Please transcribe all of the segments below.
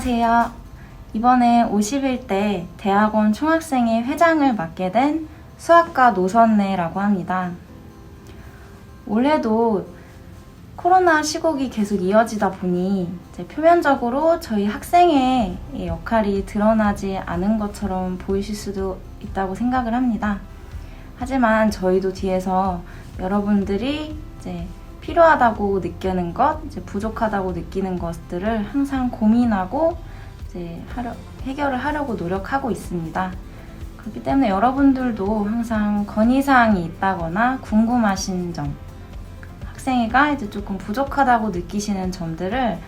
안녕하세요. 이번에 51대 대학원 총학생회 회장을 맡게 된 수학과 노선래라고 합니다. 올해도 코로나 시국이 계속 이어지다 보니 표면적으로 저희 학생의 이 역할이 드러나지 않은 것처럼 보이실 수도 있다고 생각을 합니다. 하지만 저희도 뒤에서 여러분들이 이제 필요하다고 느끼는 것, 이제 부족하다고 느끼는 것들을 항상 고민하고 이제 하려, 해결을 하려고 노력하고 있습니다. 그렇기 때문에 여러분들도 항상 건의사항이 있다거나 궁금하신 점, 학생회가 이제 조금 부족하다고 느끼시는 점들을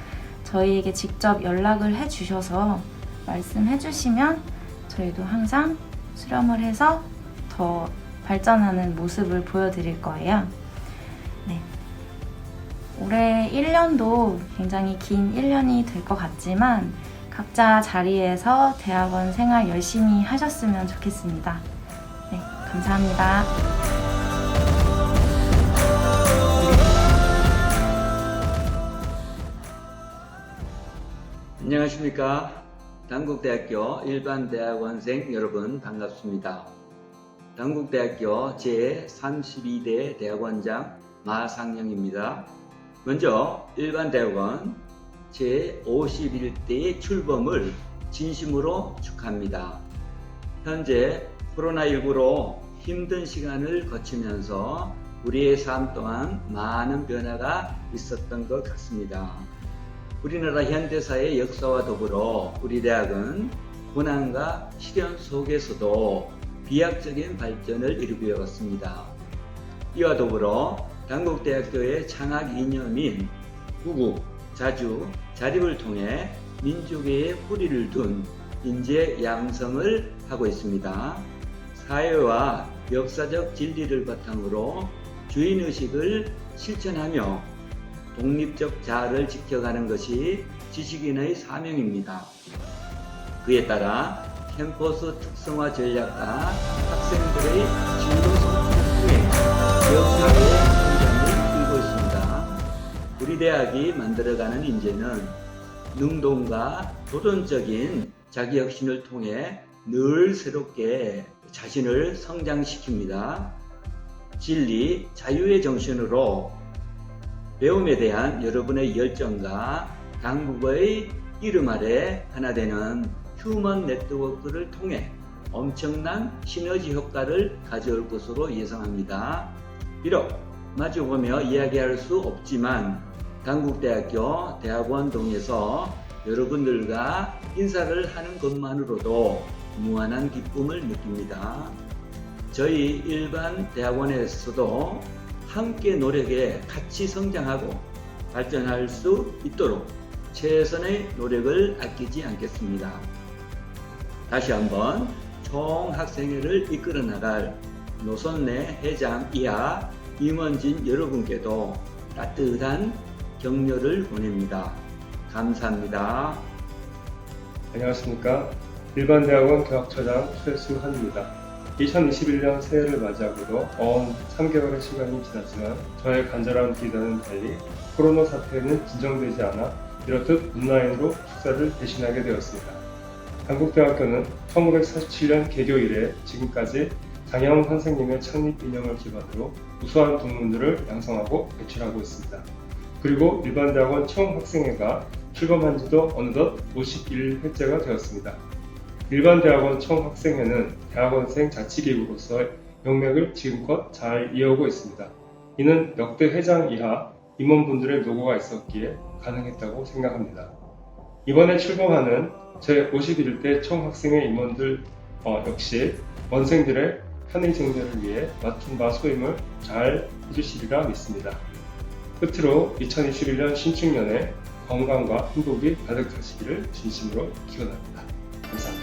저희에게 직접 연락을 해 주셔서 말씀해 주시면 저희도 항상 수렴을 해서 더 발전하는 모습을 보여드릴 거예요. 네. 올해 1년도 굉장히 긴 1년이 될 것 같지만 각자 자리에서 대학원 생활 열심히 하셨으면 좋겠습니다. 네, 감사합니다. 안녕하십니까. 당국대학교 일반대학원생 여러분 반갑습니다. 당국대학교 제32대 대학원장 마상영입니다. 먼저 일반 대학원 제51대 출범을 진심으로 축하합니다. 현재 코로나19로 힘든 시간을 거치면서 우리의 삶 또한 많은 변화가 있었던 것 같습니다. 우리나라 현대사의 역사와 더불어 우리 대학은 고난과 시련 속에서도 비약적인 발전을 이루고 왔습니다. 이와 더불어 당국대학교의 창학 이념인 구국, 자주, 자립을 통해 민족의 뿌리를 둔 인재 양성을 하고 있습니다. 사회와 역사적 진리를 바탕으로 주인의식을 실천하며 독립적 자아를 지켜가는 것이 지식인의 사명입니다. 그에 따라 캠퍼스 특성화 전략과 학생들의 진로 대학이 만들어가는 인재는 능동과 도전적인 자기 혁신을 통해 늘 새롭게 자신을 성장시킵니다. 진리, 자유의 정신으로 배움에 대한 여러분의 열정과 당국의 이름 아래 하나 되는 휴먼 네트워크를 통해 엄청난 시너지 효과를 가져올 것으로 예상합니다. 비록 마주보며 이야기할 수 없지만 당국대학교 대학원동에서 여러분들과 인사를 하는 것만으로도 무한한 기쁨을 느낍니다. 저희 일반 대학원에서도 함께 노력에 같이 성장하고 발전할 수 있도록 최선의 노력을 아끼지 않겠습니다. 다시 한번 총학생회를 이끌어 나갈 노선내 회장 이하 임원진 여러분께도 따뜻한 격려를 보냅니다. 감사합니다. 안녕하십니까. 일반대학원 교학처장 최수환입니다. 2021년 새해를 맞이하고도 어언 3개월의 시간이 지났지만 저의 간절한 기대는 달리 코로나 사태는 진정되지 않아 이렇듯 온라인으로 축사를 대신하게 되었습니다. 한국대학교는 1947년 개교 이래 지금까지 장영 선생님의 창립 이념을 기반으로 우수한 동문들을 양성하고 배출하고 있습니다. 그리고 일반 대학원 총학생회가 출범한 지도 어느덧 51회째가 되었습니다. 일반 대학원 총학생회는 대학원생 자치기구로서의 명맥을 지금껏 잘 이어오고 있습니다. 이는 역대 회장 이하 임원분들의 노고가 있었기에 가능했다고 생각합니다. 이번에 출범하는 제51대 총학생회 임원들 어, 역시 원생들의 편의 증대를 위해 맡은 바 소임을 잘 해주시리라 믿습니다. 끝으로 2021년 신축년에 건강과 행복이 가득하시기를 진심으로 기원합니다. 감사합니다.